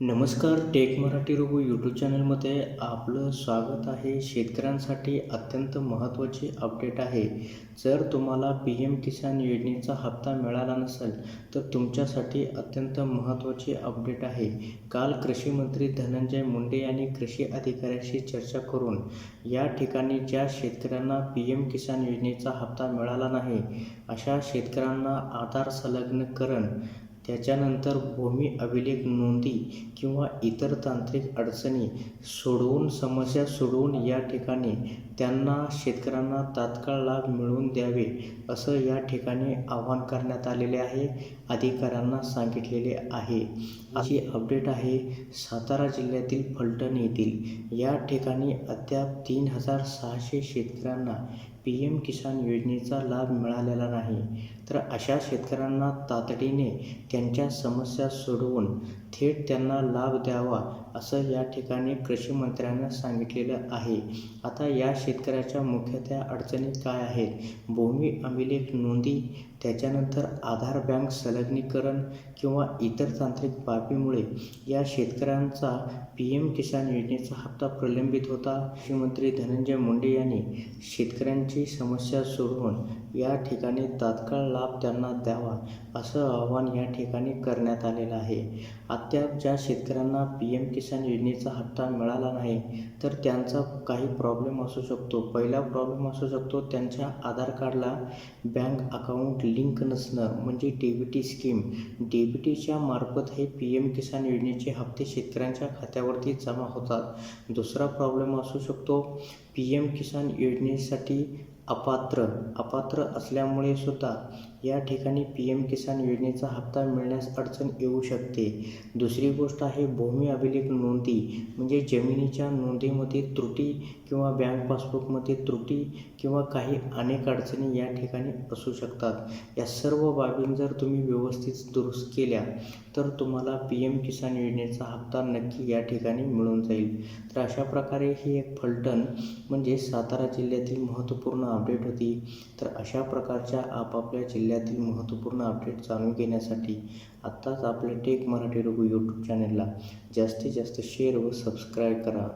नमस्कार take Marathi Raghu YouTube चॅनलमध्ये आपलं स्वागत आहे. शेतकऱ्यांसाठी अत्यंत महत्त्वाची अपडेट आहे. जर तुम्हाला पी एम किसान योजनेचा हप्ता मिळाला नसेल तर तुमच्यासाठी अत्यंत महत्त्वाची अपडेट आहे. काल कृषी मंत्री धनंजय मुंडे यांनी कृषी अधिकाऱ्यांशी चर्चा करून या ठिकाणी ज्या शेतकऱ्यांना पी एम किसान योजनेचा हप्ता मिळाला नाही अशा शेतकऱ्यांना आधार संलग्नकरण त्याच्यानंतर भूमी अभिलेख नोंदी किंवा इतर तांत्रिक अडचणी सोडवून समस्या सोडवून या ठिकाणी त्यांना शेतकऱ्यांना तात्काळ लाभ मिळवून द्यावे असं या ठिकाणी आवाहन करण्यात आलेले आहे अधिकाऱ्यांना सांगितलेले आहे. अशी अपडेट आहे सातारा जिल्ह्यातील फलटण येथील. या ठिकाणी अद्याप तीन हजार सहाशे शेतकऱ्यांना पी एम किसान योजनेचा लाभ मिळालेला नाही तर अशा शेतकऱ्यांना तातडीने त्यांच्या समस्या सोडवून थेट त्यांना लाभ द्यावा असं या ठिकाणी कृषी मंत्र्यांना सांगितलेलं आहे. आता या शेतकऱ्याच्या मुख्यत्या अडचणी काय आहेत? भूमी अभिलेख नोंदी त्याच्यानंतर आधार बँक संलग्नीकरण किंवा इतर तांत्रिक बाबीमुळे या शेतकऱ्यांचा पी एम किसान योजनेचा हप्ता प्रलंबित होता. कृषीमंत्री धनंजय मुंडे यांनी शेतकऱ्यांची समस्या सोडवून या ठिकाणी तात्काळ लाभ त्यांना द्यावा असं आवाहन या ठिकाणी करण्यात आलेलं आहे. अद्याप ज्या शेतकऱ्यांना पी एम किसान किसान योजनेचा हप्ता मिळाला नाही तर त्यांचा काही प्रॉब्लेम असू शकतो. पहिला प्रॉब्लेम असू शकतो त्यांच्या आधार कार्डला बँक अकाउंट लिंक नसणं म्हणजे D B T scheme D B टीच्या मार्फत हे पी एम किसान योजनेचे हप्ते शेतकऱ्यांच्या खात्यावरती जमा होतात. दुसरा प्रॉब्लेम असू शकतो पी एम किसान योजनेसाठी अपात्र अपात्र असल्यामुळे सुद्धा या ठिकाणी पी एम किसान योजनेचा हप्ता मिळण्यास अडचण येऊ शकते. दुसरी गोष्ट आहे भूमी अभिलेख नोंदी म्हणजे जमिनीच्या नोंदीमध्ये त्रुटी किंवा बँक पासबुकमध्ये त्रुटी किंवा काही अनेक अडचणी या ठिकाणी असू शकतात. या सर्व बाबी जर तुम्ही व्यवस्थित दुरुस्त केल्या तर तुम्हाला पी एम किसान योजनेचा हप्ता नक्की या ठिकाणी मिळून जाईल. तर अशा प्रकारे ही एक फलटण म्हणजे सातारा जिल्ह्यातील महत्त्वपूर्ण अपडेट होती. तर अशा प्रकारच्या आपापल्या जिल्ह्यातील महत्त्वपूर्ण अपडेट जाणून घेण्यासाठी आत्ताच आपल्या टेक मराठी रघु यूट्यूब चॅनलला जास्तीत जास्त शेअर व सबस्क्राईब करा.